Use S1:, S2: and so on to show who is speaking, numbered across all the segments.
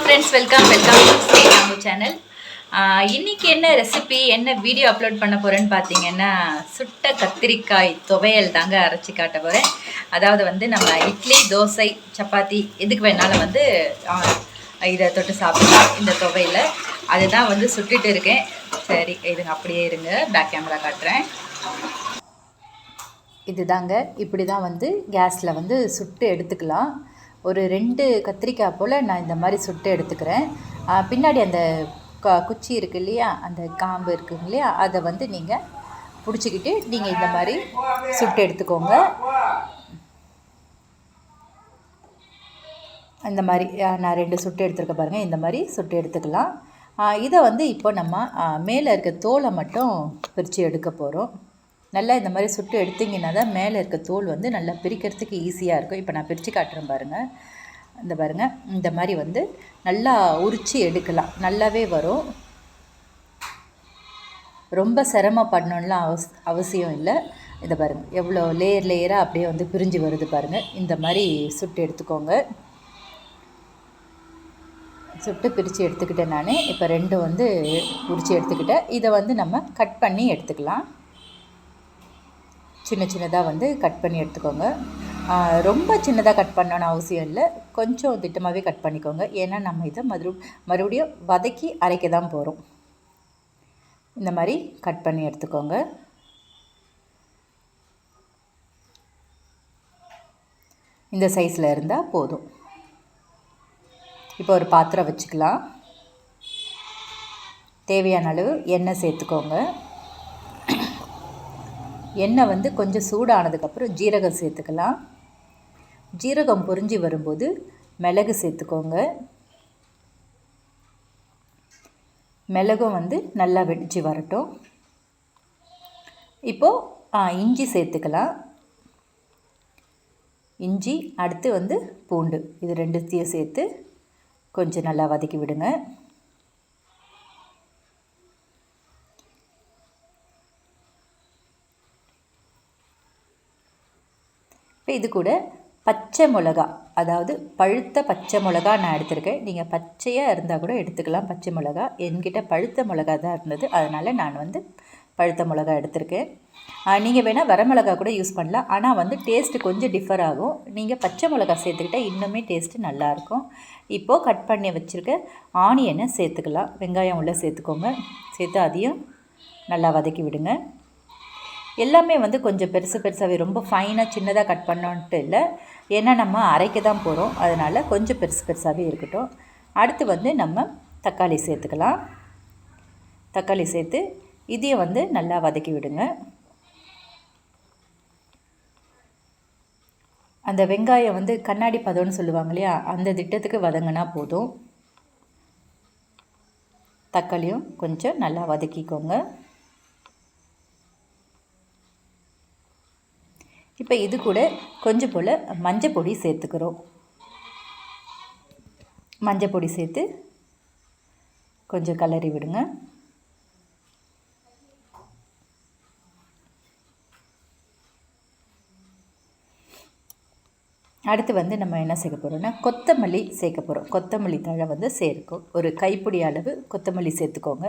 S1: Friends welcome welcome to Sriramu channel இன்னைக்கு என்ன recipe என்ன வீடியோ அப்லோட் பண்ண போகிறேன்னு பார்த்தீங்கன்னா சுட்ட கத்திரிக்காய் துவையல் தாங்க அரைச்சி காட்ட போகிறேன் அதாவது வந்து நம்ம இட்லி தோசை சப்பாத்தி எதுக்கு வேணாலும் வந்து இதை தொட்டு சாப்பிடலாம் இந்த துவையில. அதுதான் வந்து சுட்டுட்டு இருக்கேன். சரி இதுங்க அப்படியே இருங்க. பேக் கேமரா காட்டுறேன். இதுதாங்க இப்படி தான் வந்து கேஸில் வந்து சுட்டு எடுத்துக்கலாம். ஒரு ரெண்டு கத்திரிக்காய் போல் நான் இந்த மாதிரி சுட்டு எடுத்துக்கிறேன். பின்னாடி அந்த க குச்சி இருக்கு இல்லையா? அந்த காம்பு இருக்குங்க இல்லையா? அதை வந்து நீங்கள் பிடிச்சிக்கிட்டு நீங்கள் இந்த மாதிரி சுட்டு எடுத்துக்கோங்க. இந்த மாதிரி நான் ரெண்டு சுட்டு எடுத்துருக்க பாருங்கள் இந்த மாதிரி சுட்டு எடுத்துக்கலாம். இதை வந்து இப்போ நம்ம மேலே இருக்க தோலை மட்டும் பிரித்து எடுக்க போகிறோம் நல்லா இந்த மாதிரி சுட்டு எடுத்திங்கன்னா தான் மேலே இருக்க தோல் வந்து நல்லா பிரிக்கிறதுக்கு ஈஸியாக இருக்கும். இப்போ நான் பிரித்து காட்டுறேன் பாருங்கள் இந்த பாருங்கள் இந்த மாதிரி வந்து நல்லா உரித்து எடுக்கலாம். நல்லாவே வரும். ரொம்ப சிரமப்படணும்லாம் அவஸ் அவசியம் இல்லை. இதை பாருங்கள் எவ்வளோ லேயர் லேயராக அப்படியே வந்து பிரிஞ்சு வருது பாருங்கள் இந்த மாதிரி சுட்டு எடுத்துக்கோங்க. சுட்டு பிரித்து எடுத்துக்கிட்டேன் நான். இப்போ ரெண்டு வந்து உரித்து எடுத்துக்கிட்டேன். இதை வந்து நம்ம கட் பண்ணி எடுத்துக்கலாம். சின்ன சின்னதாக வந்து கட் பண்ணி எடுத்துக்கோங்க. ரொம்ப சின்னதாக கட் பண்ணணும்னு அவசியம் இல்லை. கொஞ்சம் திட்டமாகவே கட் பண்ணிக்கோங்க. ஏன்னா நம்ம இதை மறு மறுபடியும் வதக்கி அரைக்க தான் போகிறோம் இந்த மாதிரி கட் பண்ணி எடுத்துக்கோங்க. இந்த சைஸில் இருந்தால் போதும். இப்போ ஒரு பாத்திரம் வச்சுக்கலாம். தேவையான அளவு எண்ணெய் சேர்த்துக்கோங்க. எண்ணெய் வந்து கொஞ்சம் சூடானதுக்கப்புறம் ஜீரகம் சேர்த்துக்கலாம். ஜீரகம் பொரிஞ்சு வரும்போது மிளகு சேர்த்துக்கோங்க. மிளகும் வந்து நல்லா வெடிச்சு வரட்டும். இப்போது இஞ்சி சேர்த்துக்கலாம். இஞ்சி அடுத்து வந்து பூண்டு. இது ரெண்டுத்தையும் சேர்த்து கொஞ்சம் நல்லா வதக்கி விடுங்க. இப்போ இது கூட பச்சை மிளகா அதாவது பழுத்த பச்சை மிளகா நான் எடுத்திருக்கேன். நீங்கள் பச்சையாக இருந்தால் கூட எடுத்துக்கலாம். பச்சை மிளகா என்கிட்ட பழுத்த மிளகா தான் இருந்தது. அதனால் நான் வந்து பழுத்த மிளகா எடுத்திருக்கேன். நீங்கள் வேணால் வரமிளகா கூட யூஸ் பண்ணலாம். ஆனால் வந்து டேஸ்ட்டு கொஞ்சம் டிஃபர் ஆகும். நீங்கள் பச்சை மிளகா சேர்த்துக்கிட்டால் இன்னுமே டேஸ்ட்டு நல்லாயிருக்கும் இப்போது கட் பண்ணி வச்சுருக்க ஆனியனை சேர்த்துக்கலாம். வெங்காயம் உள்ளே சேர்த்துக்கோங்க. சேர்த்து அதையும் நல்லா வதக்கி விடுங்க. எல்லாமே வந்து கொஞ்சம் பெருசு பெருசாகவே ரொம்ப ஃபைனாக சின்னதாக கட் பண்ணோன்ட்டு இல்லை. ஏன்னா நம்ம அரைக்க தான் போகிறோம் அதனால் கொஞ்சம் பெருசு பெருசாகவே இருக்கட்டும். அடுத்து வந்து நம்ம தக்காளி சேர்த்துக்கலாம். தக்காளி சேர்த்து இதையும் வந்து நல்லா வதக்கி விடுங்க. அந்த வெங்காயம் வந்து கண்ணாடி பதம்னு சொல்லுவாங்க இல்லையா? அந்த திட்டத்துக்கு வதங்கினா போதும். தக்காளியும் கொஞ்சம் நல்லா வதக்கிக்கோங்க. இப்போ இது கூட கொஞ்சம் போல் மஞ்சள் பொடி சேர்த்துக்கிறோம். மஞ்சள் பொடி சேர்த்து கொஞ்சம் கலரி விடுங்க. அடுத்து வந்து நம்ம என்ன சேர்க்க போகிறோம்னா கொத்தமல்லி சேர்க்க போகிறோம் கொத்தமல்லி தழை வந்து சேர்க்கும். ஒரு கைப்பிடி அளவு கொத்தமல்லி சேர்த்துக்கோங்க.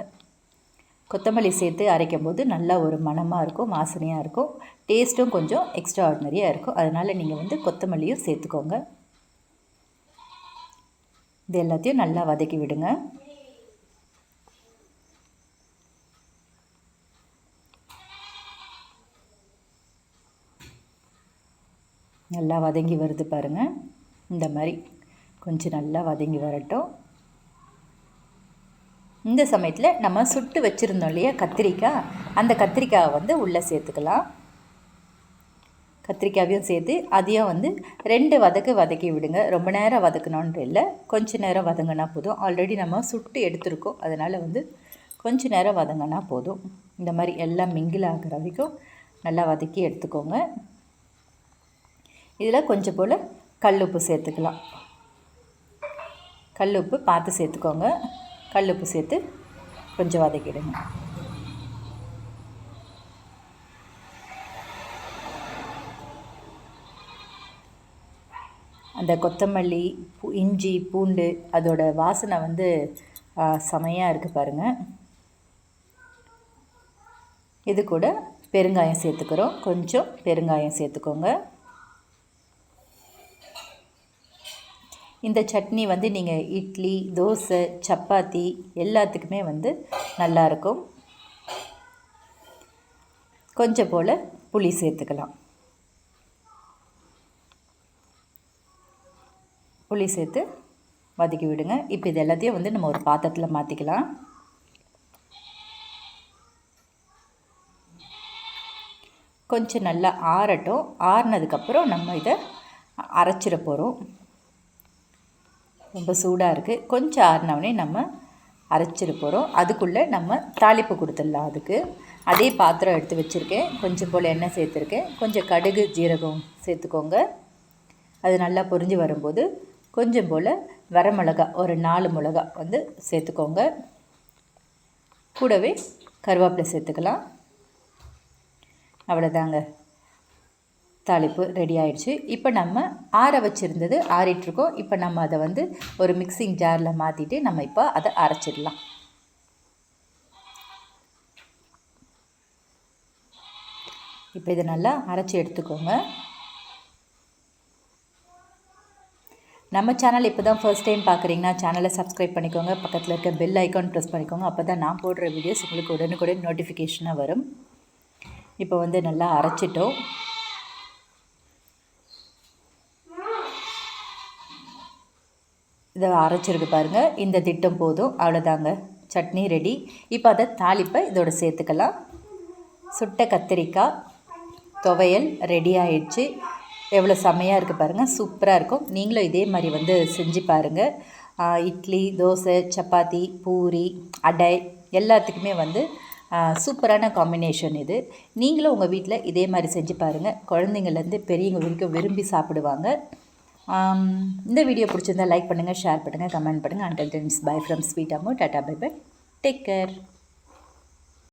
S1: கொத்தமல்லி சேர்த்து அரைக்கும் போது நல்லா ஒரு மணமாக இருக்கும் வாசனையாக இருக்கும். டேஸ்ட்டும் கொஞ்சம் எக்ஸ்ட்ரா ஆர்டினரியாக இருக்கும். அதனால் நீங்கள் வந்து கொத்தமல்லியும் சேர்த்துக்கோங்க. இது எல்லாத்தையும் நல்லா வதக்கி விடுங்க. நல்லா வதங்கி வருது பாருங்கள் இந்த மாதிரி கொஞ்சம் நல்லா வதங்கி வரட்டும். இந்த சமயத்தில் நம்ம சுட்டு வச்சுருந்தோம் இல்லையா? கத்திரிக்காய். அந்த கத்திரிக்காயை வந்து உள்ளே சேர்த்துக்கலாம். கத்திரிக்காயையும் சேர்த்து அதையும் வந்து ரெண்டு வதக்கு வதக்கி விடுங்க. ரொம்ப நேரம் வதக்கணுன்ட்டு இல்லை. கொஞ்ச நேரம் வதங்கினா போதும். ஆல்ரெடி நம்ம சுட்டு எடுத்திருக்கோம். அதனால் வந்து கொஞ்ச நேரம் வதங்கினா போதும். இந்த மாதிரி எல்லாம் மிங்கில் ஆகிற வரைக்கும் நல்லா வதக்கி எடுத்துக்கோங்க. இதில் கொஞ்சம் போல் கல்லுப்பு சேர்த்துக்கலாம். கல்லுப்பு பார்த்து சேர்த்துக்கோங்க. கல்லுப்பு சேர்த்து கொஞ்சம் வதக்கிடுங்க அந்த கொத்தமல்லி பூ- இஞ்சி பூண்டு அதோட வாசனை வந்து செமையாக இருக்குது பாருங்கள் இது கூட பெருங்காயம் சேர்த்துக்கிறோம். கொஞ்சம் பெருங்காயம் சேர்த்துக்கோங்க. இந்த சட்னி வந்து நீங்கள் இட்லி தோசை சப்பாத்தி எல்லாத்துக்குமே வந்து நல்லாயிருக்கும் கொஞ்சம் போல் புளி சேர்த்துக்கலாம். புளி சேர்த்து வதக்கி விடுங்க. இப்போ இது எல்லாத்தையும் வந்து நம்ம ஒரு பாத்திரத்தில் மாற்றிக்கலாம் கொஞ்சம் நல்லா ஆறட்டும். ஆறினதுக்கப்புறம் நம்ம இதை அரைச்சிட போகிறோம் ரொம்ப சூடாக இருக்குது கொஞ்சம் ஆறினவுடனே நம்ம அரைச்சிட போகிறோம் அதுக்குள்ளே நம்ம தாளிப்பு கொடுத்துடலாம் அதுக்கு. அதே பாத்திரம் எடுத்து வச்சுருக்கேன். கொஞ்சம் போல் எண்ணெய் சேர்த்துருக்கேன். கொஞ்சம் கடுகு ஜீரகம் சேர்த்துக்கோங்க. அது நல்லா பொரிஞ்சு வரும்போது கொஞ்சம் போல் வரமிளகா ஒரு நாலு மிளகா வந்து சேர்த்துக்கோங்க. கூடவே கருவேப்பிலை சேர்த்துக்கலாம். அவ்வளோதாங்க தாளிப்பு ரெடி ஆயிடுச்சு. இப்போ நம்ம ஆற வச்சுருந்தது ஆறிட்டுருக்கோம். இப்போ நம்ம அதை வந்து ஒரு மிக்சிங் ஜாரில் மாற்றிட்டு நம்ம இப்போ அதை அரைச்சிடலாம். இப்போ இதை நல்லா அரைச்சி எடுத்துக்கோங்க. நம்ம சேனல் இப்போ தான் ஃபர்ஸ்ட் டைம் பார்க்குறீங்கன்னா சேனலை சப்ஸ்கிரைப் பண்ணிக்கோங்க. பக்கத்தில் இருக்க பெல் ஐக்கான் ப்ரெஸ் பண்ணிக்கோங்க. அப்போ தான் நான் போடுற வீடியோஸ் உங்களுக்கு உடனுக்குடன் நோட்டிஃபிகேஷனாக வரும். இப்போ வந்து நல்லா அரைச்சிட்டோம். இதை அரைச்சிருக்கு பாருங்கள் இந்த திட்டம் போதும். அவ்வளோதாங்க. சட்னி ரெடி இப்போ அதை தாளிப்பை இதோட சேர்த்துக்கலாம். சுட்ட கத்திரிக்காய் துவையல் ரெடி ஆயிடுச்சு. எவ்வளோ செம்மையாக இருக்குது பாருங்கள் சூப்பராக இருக்கும். நீங்களும் இதே மாதிரி வந்து செஞ்சு பாருங்கள் இட்லி தோசை சப்பாத்தி பூரி அடை எல்லாத்துக்குமே வந்து சூப்பரான காம்பினேஷன் இது. நீங்களும் உங்கள் வீட்டில் இதே மாதிரி செஞ்சு பாருங்கள் குழந்தைங்கள்லேருந்து பெரியவங்க வரைக்கும் விரும்பி சாப்பிடுவாங்க. இந்த வீடியோ பிடிச்சிருந்தா லைக் பண்ணுங்கள் ஷேர் பண்ணுங்கள் கமெண்ட் பண்ணுங்கள் until then bye from sweet அம்மோ டாட்டா பை பை டேக் கேர்